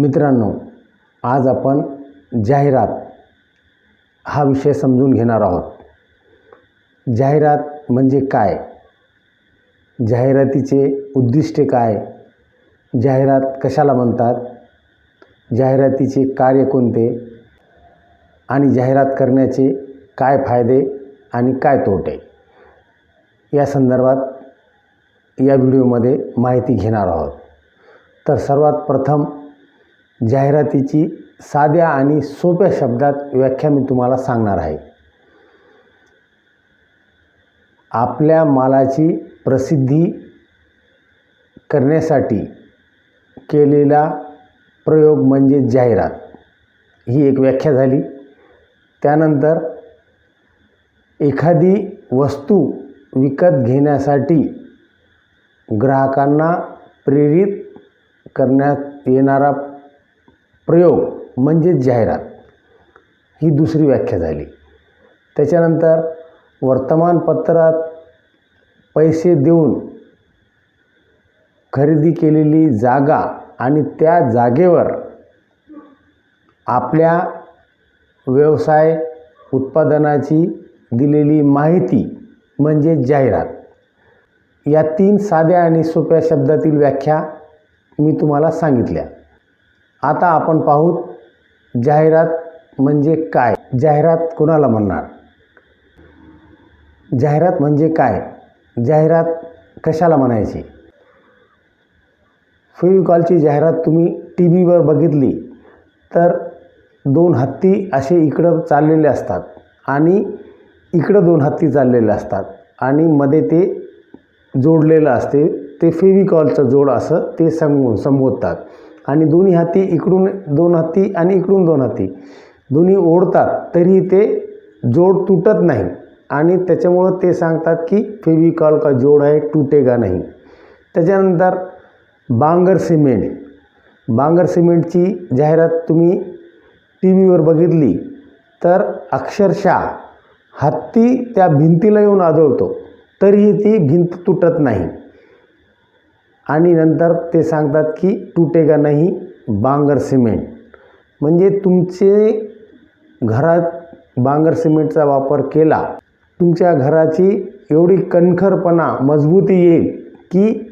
मित्रांनो आज आपण जाहिरात हा विषय समजून घेणार आहोत. जाहिरात म्हणजे काय? जाहिरातीचे उद्दिष्टे काय? जाहिरात कशाला म्हणतात? जाहिरातीचे कार्य कोणते? आणि जाहिरात करण्याचे काय फायदे आणि काय तोटे? या संदर्भात या व्हिडिओमध्ये माहिती घेणार आहोत. तर सर्वात प्रथम जाहिरातीची साध्या आणि सोप्या शब्दात व्याख्या मी तुम्हाला सांगणार आहे. आपल्या मालाची प्रसिद्धी करण्यासाठी केलेला प्रयोग म्हणजे जाहिरात. ही एक व्याख्या झाली. त्यानंतर एखादी वस्तू विकत घेण्यासाठी ग्राहकांना प्रेरित करण्यात येणारा प्रयोग म्हणजे जाहिरात ही दुसरी व्याख्या झाली. त्याच्यानंतर वर्तमानपत्रात पैसे देऊन खरेदी केलेली जागा आणि त्या जागेवर आपल्या व्यवसाय उत्पादनाची दिलेली माहिती म्हणजे जाहिरात. या तीन साध्या आणि सोप्या शब्दातील व्याख्या मी तुम्हाला सांगितल्या. आता आपण पाहूत जाहिरात म्हणजे काय? जाहिरात कोणाला म्हणणार? जाहिरात म्हणजे काय? जाहिरात कशाला म्हणायची? फेविकॉलची जाहिरात तुम्ही टी व्हीवर बघितली तर दोन हत्ती असे इकडं चाललेले असतात आणि इकडं दोन हत्ती चाललेले असतात आणि मध्ये ते जोडलेलं असते ते फेविकॉलचं जोड असं ते संग संबोधतात. आणि दोन्ही हाती इकडून दोन हत्ती आणि इकडून दोन हाती. दोन्ही ओढतात तरी ते जोड तुटत नाही. आणि त्याच्यामुळं ते सांगतात की फेविकॉल का जोड आहे तुटेगा नाही. त्याच्यानंतर बांगर सिमेंट. बांगर सिमेंटची जाहिरात तुम्ही टी व्हीवर बघितली तर अक्षरशः हत्ती त्या भिंतीला येऊन आदळतो तरीही ती भिंत तुटत नाही. आणि नंतर ते सांगतात की तुटेगा नाही बांगर सिमेंट. म्हणजे तुमचे घरात बांगर सिमेंटचा वापर केला तुमच्या घराची एवढी कणखरपणा मजबूती येईल की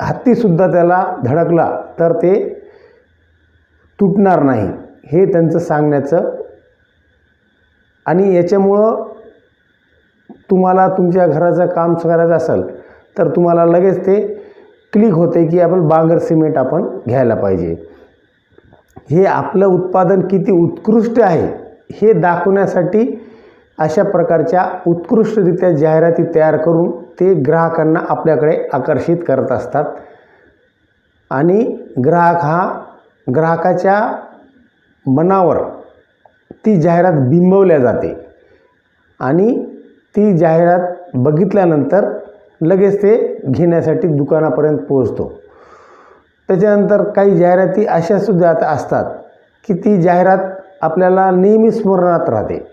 हत्तीसुद्धा त्याला धडकला तर ते तुटणार नाही हे त्यांचं सांगण्याचं. आणि याच्यामुळं तुम्हाला तुमच्या घराचं काम करायचं असेल तर तुम्हाला लगेच ते क्लिक होते की आपण बांगर सिमेंट आपण घ्यायला पाहिजे. हे आपलं उत्पादन किती उत्कृष्ट आहे हे दाखवण्यासाठी अशा प्रकारच्या उत्कृष्टरित्या जाहिराती तयार करून ते ग्राहकांना आपल्याकडे आकर्षित करत असतात. आणि ग्राहक हा ग्राहकाच्या मनावर ती जाहिरात बिंबवल्या जाते. आणि ती जाहिरात बघितल्यानंतर लगेच ते घेण्यासाठी दुकानापर्यंत पोहोचतो. त्याच्यानंतर काही जाहिराती अशासुद्धा आता असतात की ती जाहिरात आपल्याला नेहमी स्मरणात राहते.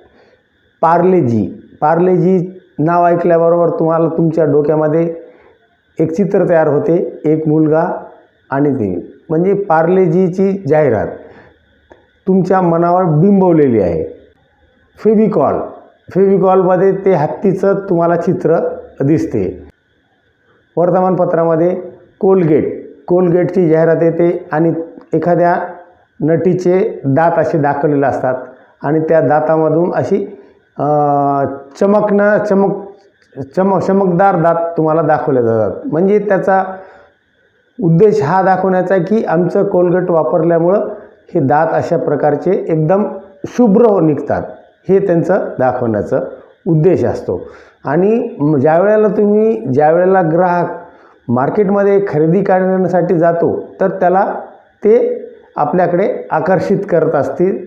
पार्लेजी. पार्लेजी नाव ऐकल्याबरोबर तुम्हाला तुमच्या डोक्यामध्ये एक चित्र तयार होते एक मुलगा आणि ते. म्हणजे पार्लेजीची जाहिरात तुमच्या मनावर बिंबवलेली आहे. फेविकॉल. फेविकॉलमध्ये ते हत्तीचं तुम्हाला चित्र दिसते. वर्तमानपत्रामध्ये कोलगेट. कोलगेटची जाहिरात येते आणि एखाद्या नटीचे दात असे दाखवलेले असतात आणि त्या दातामधून अशी चमकणं चमक चमक चमकदार दात तुम्हाला दाखवले जातात. म्हणजे त्याचा उद्देश हा दाखवण्याचा की आमचं कोलगेट वापरल्यामुळं हे दात अशा प्रकारचे एकदम शुभ्र निघतात. हे त्यांचं दाखवण्याचं उद्देश असतो. आणि ज्या वेळेला तुम्ही ज्या वेळेला ग्राहक मार्केटमध्ये खरेदी करण्यासाठी जातो तर त्याला ते आपल्याकडे आकर्षित करत असतील.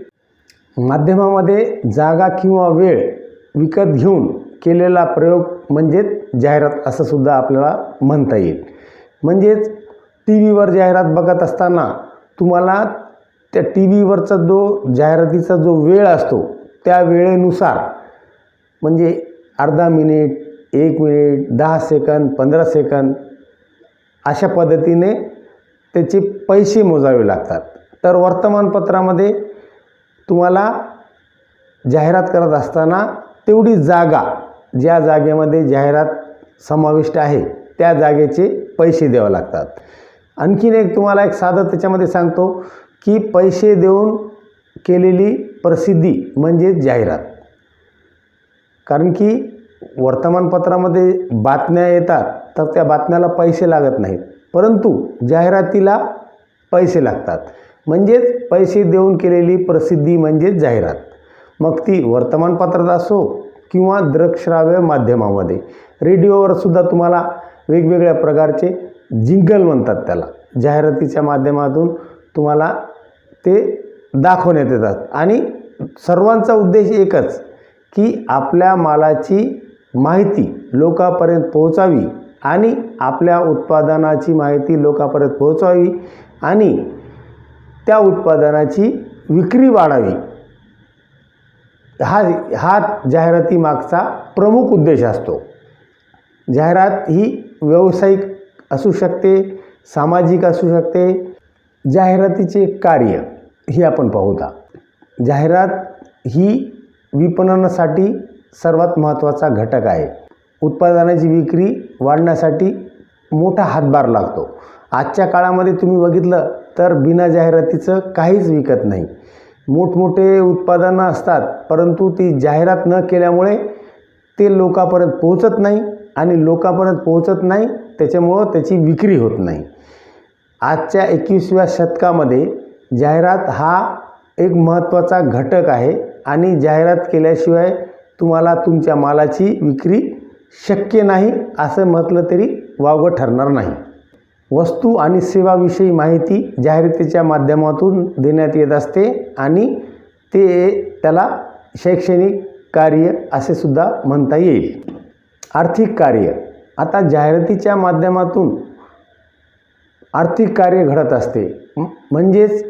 माध्यमामध्ये जागा किंवा वेळ विकत घेऊन केलेला प्रयोग म्हणजेच जाहिरात असं सुद्धा आपल्याला म्हणता येईल. म्हणजेच टी व्हीवर जाहिरात बघत असताना तुम्हाला त्या टी व्हीवरचा जो जाहिरातीचा जो वेळ असतो त्या वेळेनुसार म्हणजे अर्धा मिनिट एक मिनिट दहा सेकंद पंधरा सेकंद अशा पद्धतीने त्याचे पैसे मोजावे लागतात. तर वर्तमानपत्रामध्ये तुम्हाला जाहिरात करत असताना तेवढी जागा ज्या जागेमध्ये जाहिरात समाविष्ट आहे त्या जागेचे पैसे द्यावे लागतात. आणखीन एक तुम्हाला एक साधं त्याच्यामध्ये सांगतो की पैसे देऊन केलेली प्रसिद्धी म्हणजेच जाहिरात. कारण की वर्तमानपत्रामध्ये बातम्या येतात तर त्या बातम्याला पैसे लागत नाहीत. परंतु जाहिरातीला पैसे लागतात. म्हणजेच पैसे देऊन केलेली प्रसिद्धी म्हणजेच जाहिरात. मग ती वर्तमानपत्रात असो किंवा दृकश्राव्य माध्यमामध्ये रेडिओवर सुद्धा तुम्हाला वेगवेगळ्या प्रकारचे जिंगल म्हणतात त्याला. जाहिरातीच्या माध्यमातून तुम्हाला ते दाखवण्यात येतात. आणि सर्वांचा उद्देश एकच की आपल्या मालाची माहिती लोकांपर्यंत पोहोचावी आणि आपल्या उत्पादनाची माहिती लोकांपर्यंत पोहोचावी आणि त्या उत्पादनाची विक्री वाढावी. हा हा जाहिरातीमागचा प्रमुख उद्देश असतो. जाहिरात ही व्यावसायिक असू शकते सामाजिक असू शकते जाहिरातीचे कार्य हे आपण पाहूता. जाहिरात ही विपणनासाठी सर्वात महत्त्वाचा घटक आहे. उत्पादनाची विक्री वाढण्यासाठी मोठा हातभार लागतो. आजच्या काळामध्ये तुम्ही बघितलं तर बिना जाहिरातीचं काहीच विकत नाही. मोठमोठे उत्पादनं असतात परंतु ती जाहिरात न केल्यामुळे ते लोकांपर्यंत पोहोचत नाही आणि लोकांपर्यंत पोहोचत नाही त्याच्यामुळं त्याची विक्री होत नाही. आजच्या एकवीसव्या शतकामध्ये जाहिरात हा एक महत्त्वाचा घटक आहे. आणि जाहिरात केल्याशिवाय तुम्हाला तुमच्या मालाची विक्री शक्य नाही असं म्हटलं तरी वावगं ठरणार नाही. वस्तू आणि सेवाविषयी माहिती जाहिरातीच्या माध्यमातून देण्यात येत असते आणि ते त्याला शैक्षणिक कार्य असे सुद्धा म्हणता येईल. आर्थिक कार्य. आता जाहिरातीच्या माध्यमातून आर्थिक कार्य घडत असते. म्हणजेच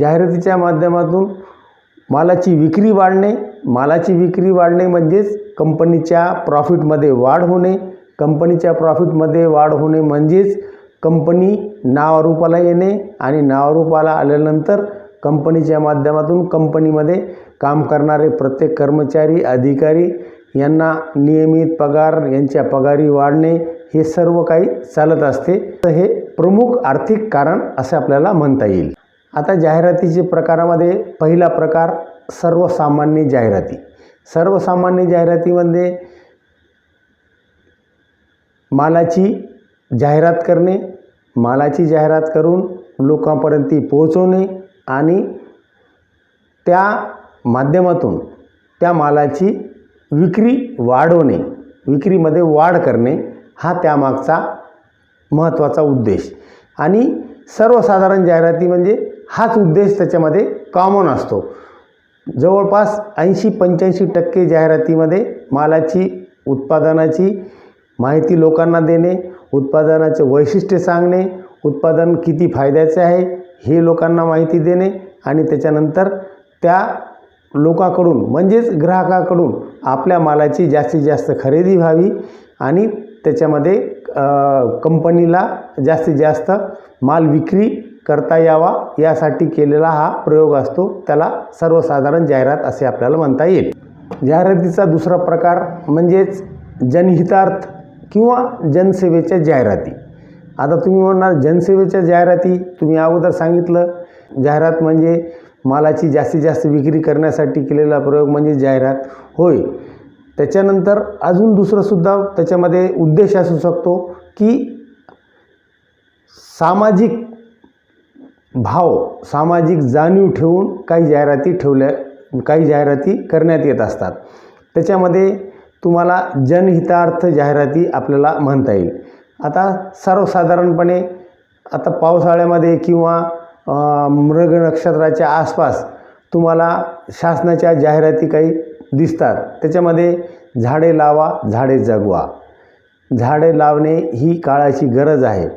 जाहिरातीच्या माध्यमातून मालाची विक्री वाढणे मालाची विक्री वाढणे म्हणजेच कंपनीच्या प्रॉफिटमध्ये वाढ होणे. कंपनीच्या प्रॉफिटमध्ये वाढ होणे म्हणजेच कंपनी नावारूपाला येणे आणि नावारूपाला आल्यानंतर कंपनीच्या माध्यमातून कंपनीमध्ये काम करणारे प्रत्येक कर्मचारी अधिकारी यांना नियमित पगार यांच्या पगारी वाढणे हे सर्व काही चालत असते. तर हे प्रमुख आर्थिक कारण असे आपल्याला म्हणता येईल. आता जाहिरातीचे प्रकारामध्ये पहिला प्रकार सर्वसामान्य जाहिराती. सर्वसामान्य जाहिरातीमध्ये मालाची जाहिरात करणे मालाची जाहिरात करून लोकांपर्यंत ती पोहोचवणे आणि त्या माध्यमातून त्या मालाची विक्री वाढवणे विक्रीमध्ये वाढ करणे हा त्यामागचा महत्त्वाचा उद्देश. आणि सर्वसाधारण जाहिराती म्हणजे हाच उद्देश त्याच्यामध्ये कॉमन असतो. जवळपास ऐंशी पंच्याऐंशी टक्के जाहिरातीमध्ये मालाची उत्पादनाची माहिती लोकांना देणे उत्पादनाचे वैशिष्ट्य सांगणे उत्पादन किती फायद्याचे आहे हे लोकांना माहिती देणे आणि त्याच्यानंतर त्या लोकांकडून म्हणजेच ग्राहकाकडून आपल्या मालाची जास्तीत जास्त खरेदी व्हावी आणि त्याच्यामध्ये कंपनीला जास्तीत जास्त माल विक्री करता यावा यासाठी केलेला हा प्रयोग असतो. त्याला सर्वसाधारण जाहिरात असे आपल्याला म्हणता येईल. जाहिरातीचा दुसरा प्रकार म्हणजेच जनहितार्थ किंवा जनसेवेच्या जाहिराती. आता तुम्ही म्हणणार जनसेवेच्या जाहिराती तुम्ही अगोदर सांगितलं. जाहिरात म्हणजे मालाची जास्तीत जास्त विक्री करण्यासाठी केलेला प्रयोग म्हणजे जाहिरात. होय. त्याच्यानंतर अजून दुसरंसुद्धा त्याच्यामध्ये उद्देश असू शकतो की सामाजिक भाव सामाजिक जाणीव ठेवून काही जाहिराती ठेवल्या काही जाहिराती करण्यात येत असतात. त्याच्यामध्ये तुम्हाला जनहितार्थ जाहिराती आपल्याला म्हणता येईल. आता सर्वसाधारणपणे आता पावसाळ्यामध्ये किंवा मृग नक्षत्राच्या आसपास तुम्हाला शासनाच्या जाहिराती काही दिसतात. त्याच्यामध्ये झाडे लावा झाडे जगवा. झाडे लावणे ही काळाची गरज आहे.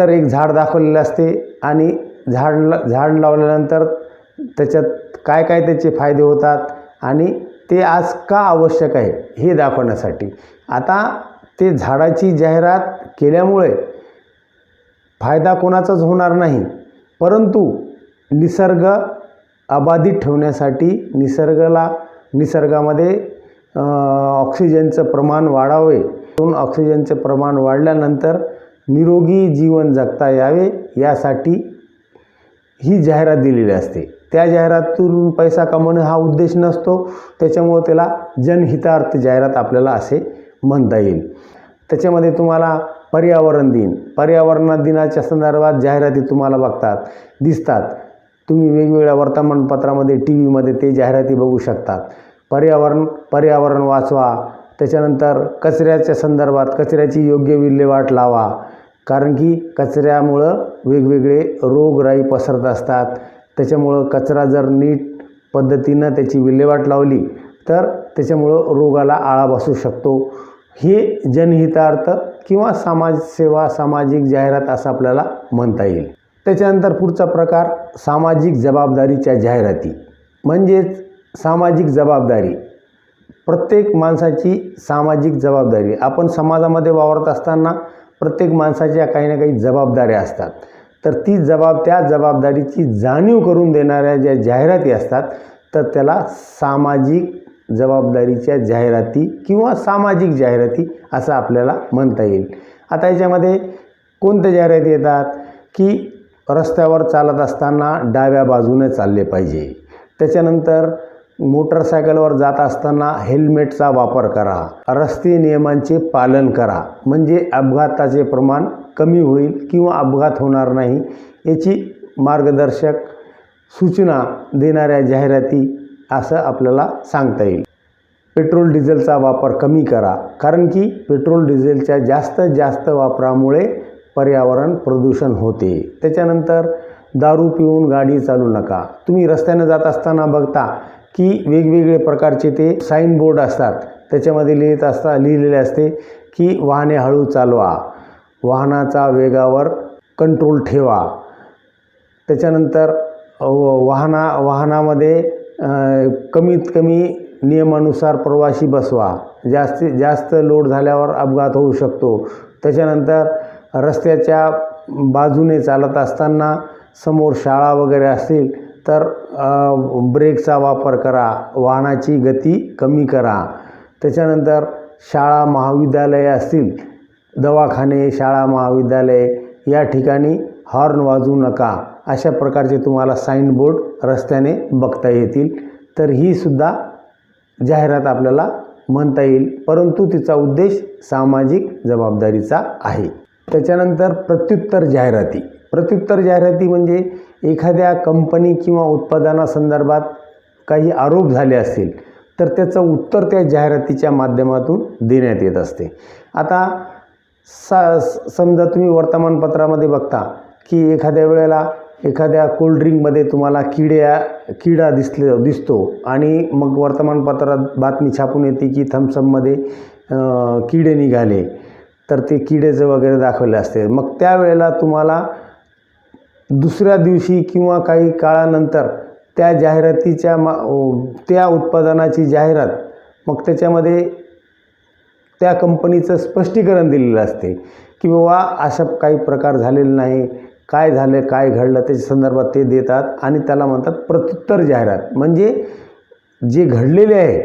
तर एक झाड दाखवलेलं असते आणि झाड झाड लावल्यानंतर त्याच्यात काय काय त्याचे फायदे होतात आणि ते आज का आवश्यक आहे हे दाखवण्यासाठी. आता ते झाडाची जाहिरात केल्यामुळे फायदा कोणाचाच होणार नाही परंतु निसर्ग अबाधित ठेवण्यासाठी निसर्गाला निसर्गामध्ये ऑक्सिजनचं प्रमाण वाढावे. म्हणून ऑक्सिजनचं प्रमाण वाढल्यानंतर निरोगी जीवन जगता यावे यासाठी ही जाहिरात दिलेली असते. त्या जाहिरातून पैसा कमवणे हा उद्देश नसतो. त्याच्यामुळं त्याला जनहितार्थ जाहिरात आपल्याला असे म्हणता येईल. त्याच्यामध्ये तुम्हाला पर्यावरण दिन पर्यावरण दिनाच्या संदर्भात जाहिराती तुम्हाला बघतात दिसतात. तुम्ही वेगवेगळ्या वर्तमानपत्रामध्ये टी व्हीमध्ये ते जाहिराती बघू शकतात. पर्यावरण पर्यावरण वाचवा. त्याच्यानंतर कचऱ्याच्या संदर्भात कचऱ्याची योग्य विल्हेवाट लावा. कारण की कचऱ्यामुळं वेगवेगळे रोगराई पसरत असतात. त्याच्यामुळं कचरा जर नीट पद्धतीनं त्याची विल्हेवाट लावली तर त्याच्यामुळं रोगाला आळा बसू शकतो. हे जनहितार्थ किंवा समाजसेवा सामाजिक जाहिरात असं आपल्याला म्हणता येईल. त्याच्यानंतर पुढचा प्रकार सामाजिक जबाबदारीच्या जाहिराती. म्हणजेच सामाजिक जबाबदारी. प्रत्येक माणसाची सामाजिक जबाबदारी. आपण समाजामध्ये वावरत असताना प्रत्येक माणसाच्या काही ना काही जबाबदाऱ्या असतात. तर ती जबाब त्या जबाबदारीची जाणीव करून देणाऱ्या ज्या जाहिराती असतात तर त्याला सामाजिक जबाबदारीच्या जाहिराती किंवा सामाजिक जाहिराती असं आपल्याला म्हणता येईल. आता याच्यामध्ये कोणत्या जाहिराती येतात? की रस्त्यावर चालत असताना डाव्या बाजूने चालले पाहिजे. त्याच्यानंतर मोटरसायकलवर जात असताना हेल्मेटचा वापर करा. रस्ते नियमांचे पालन करा. म्हणजे अपघाताचे प्रमाण कमी होईल किंवा अपघात होणार नाही याची मार्गदर्शक सूचना देणाऱ्या जाहिराती असं आपल्याला सांगता येईल. पेट्रोल डिझेलचा वापर कमी करा कारण की पेट्रोल डिझेलच्या जास्त जास्त वापरामुळे पर्यावरण प्रदूषण होते. त्याच्यानंतर दारू पिऊन गाडी चालू नका. तुम्ही रस्त्याने जात असताना बघता की वेगवेगळे प्रकारचे ते साईन बोर्ड असतात. त्याच्यामध्ये लिहित असता लिहिलेले असते की वाहने हळू चालवा वाहनाचा वेगावर कंट्रोल ठेवा. त्याच्यानंतर वाहना वाहनामध्ये कमीत कमी नियमानुसार प्रवासी बसवा. जास्तीत जास्त लोड झाल्यावर अपघात होऊ शकतो. त्याच्यानंतर रस्त्याच्या बाजूने चालत असताना समोर शाळा वगैरे असतील तर ब्रेकचा वापर करा वाहनाची गती कमी करा. त्याच्यानंतर शाळा महाविद्यालये असतील दवाखाने शाळा महाविद्यालये या ठिकाणी हॉर्न वाजवू नका. अशा प्रकारचे तुम्हाला साईनबोर्ड रस्त्याने बघता येतील. तर ही सुद्धा जाहिरात आपल्याला म्हणता येईल. परंतु तिचा उद्देश सामाजिक जबाबदारीचा आहे. त्याच्यानंतर प्रत्युत्तर जाहिराती. प्रत्युत्तर जाहिराती म्हणजे एखाद्या कंपनी किंवा उत्पादनासंदर्भात काही आरोप झाले असतील तर त्याचं उत्तर त्या जाहिरातीच्या माध्यमातून देण्यात येत असते. आता सा समजा तुम्ही वर्तमानपत्रामध्ये बघता की एखाद्या वेळेला एखाद्या कोल्ड्रिंकमध्ये तुम्हाला किड्या किडा दिसले दिसतो आणि मग वर्तमानपत्रात बातमी छापून येते की थम्सअपमध्ये किडे निघाले. तर ते किडेचं वगैरे दाखवले असते. मग त्यावेळेला तुम्हाला दुसऱ्या दिवशी किंवा काही काळानंतर त्या जाहिरातीच्या मा त्या उत्पादनाची जाहिरात मग त्याच्यामध्ये त्या कंपनीचं स्पष्टीकरण दिलेलं असते की बाबा अशा काही प्रकार झालेले नाही काय झालं काय घडलं त्याच्या संदर्भात ते देतात आणि त्याला म्हणतात प्रत्युत्तर जाहिरात. म्हणजे जे घडलेले आहे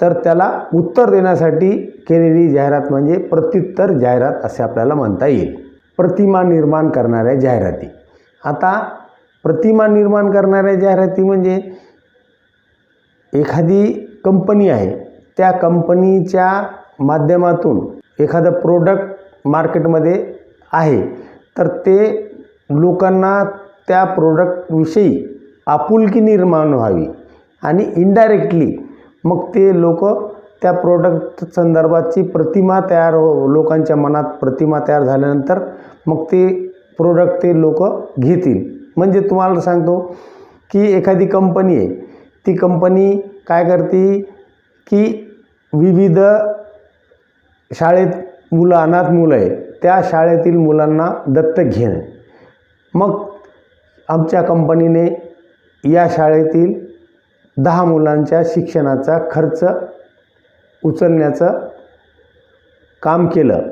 तर त्याला उत्तर देण्यासाठी केलेली जाहिरात म्हणजे प्रत्युत्तर जाहिरात असे आपल्याला म्हणता येईल. प्रतिमा निर्माण करणाऱ्या जाहिराती. आता प्रतिमा निर्माण करणाऱ्या जाहिराती म्हणजे एखादी कंपनी आहे. त्या कंपनीच्या माध्यमातून एखादं प्रोडक्ट मार्केटमध्ये आहे. तर ते लोकांना त्या प्रोडक्टविषयी आपुलकी निर्माण व्हावी आणि इनडायरेक्टली मग ते लोक त्या प्रोडक्ट संदर्भाची प्रतिमा तयार हो लोकांच्या मनात प्रतिमा तयार झाल्यानंतर मग ते प्रोडक्ट ते लोक घेतील. म्हणजे तुम्हाला सांगतो की एखादी कंपनी आहे ती कंपनी काय करते की विविध शाळेत मुलं अनाथ मुलं आहे त्या शाळेतील मुलांना दत्तक घेणं. मग आमच्या कंपनीने या शाळेतील दहा मुलांच्या शिक्षणाचा खर्च उचलण्याचं काम केलं.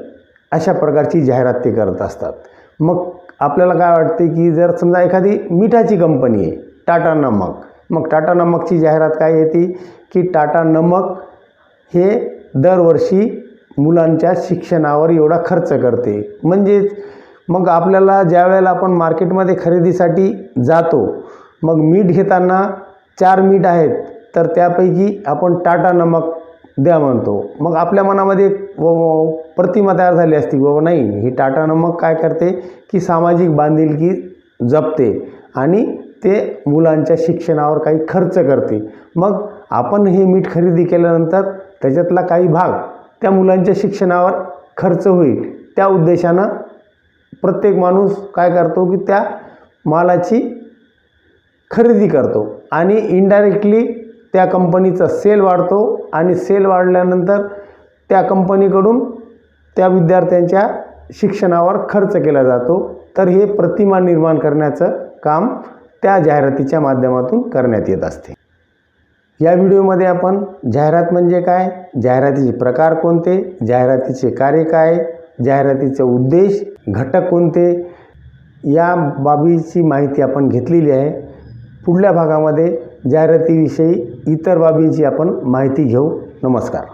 अशा प्रकारची जाहिरात ते करत असतात. मग आपल्याला काय वाटते की जर समजा एखादी मिठाची कंपनी आहे टाटा नमक मग टाटा नमकची जाहिरात काय येते? की टाटा नमक हे दरवर्षी मुलांच्या शिक्षणावर एवढा खर्च करते. म्हणजेच मग आपल्याला ज्या वेळेला आपण मार्केटमध्ये खरेदीसाठी जातो मग मीठ घेताना चार मीठ आहेत तर त्यापैकी आपण टाटा नमक द्या म्हणतो. मग आपल्या मनामध्ये व- प्रतिमा तयार झाली असती बाबा नाही ही टाटानं मग काय करते की सामाजिक बांधिलकी जपते आणि ते मुलांच्या शिक्षणावर काही खर्च करते. मग आपण हे मीठ खरेदी केल्यानंतर त्याच्यातला काही भाग त्या मुलांच्या शिक्षणावर खर्च होईल. त्या उद्देशानं प्रत्येक माणूस काय करतो की त्या मालाची खरेदी करतो आणि इनडायरेक्टली त्या कंपनीचा सेल वाढतो आणि सेल वाढल्यानंतर त्या कंपनीकडून त्या विद्यार्थ्यांच्या शिक्षणावर खर्च केला जातो. तर हे प्रतिमा निर्माण करण्याचं काम त्या जाहिरातीच्या माध्यमातून करण्यात येत असते. या व्हिडिओमध्ये आपण जाहिरात म्हणजे काय? जाहिरातीचे प्रकार कोणते? जाहिरातीचे कार्य काय? जाहिरातीचे उद्देश घटक कोणते? या बाबीची माहिती आपण घेतलेली आहे. पुढल्या भागामध्ये जाहिरातीविषयी इतर बाबींची आपण माहिती घेऊ. नमस्कार.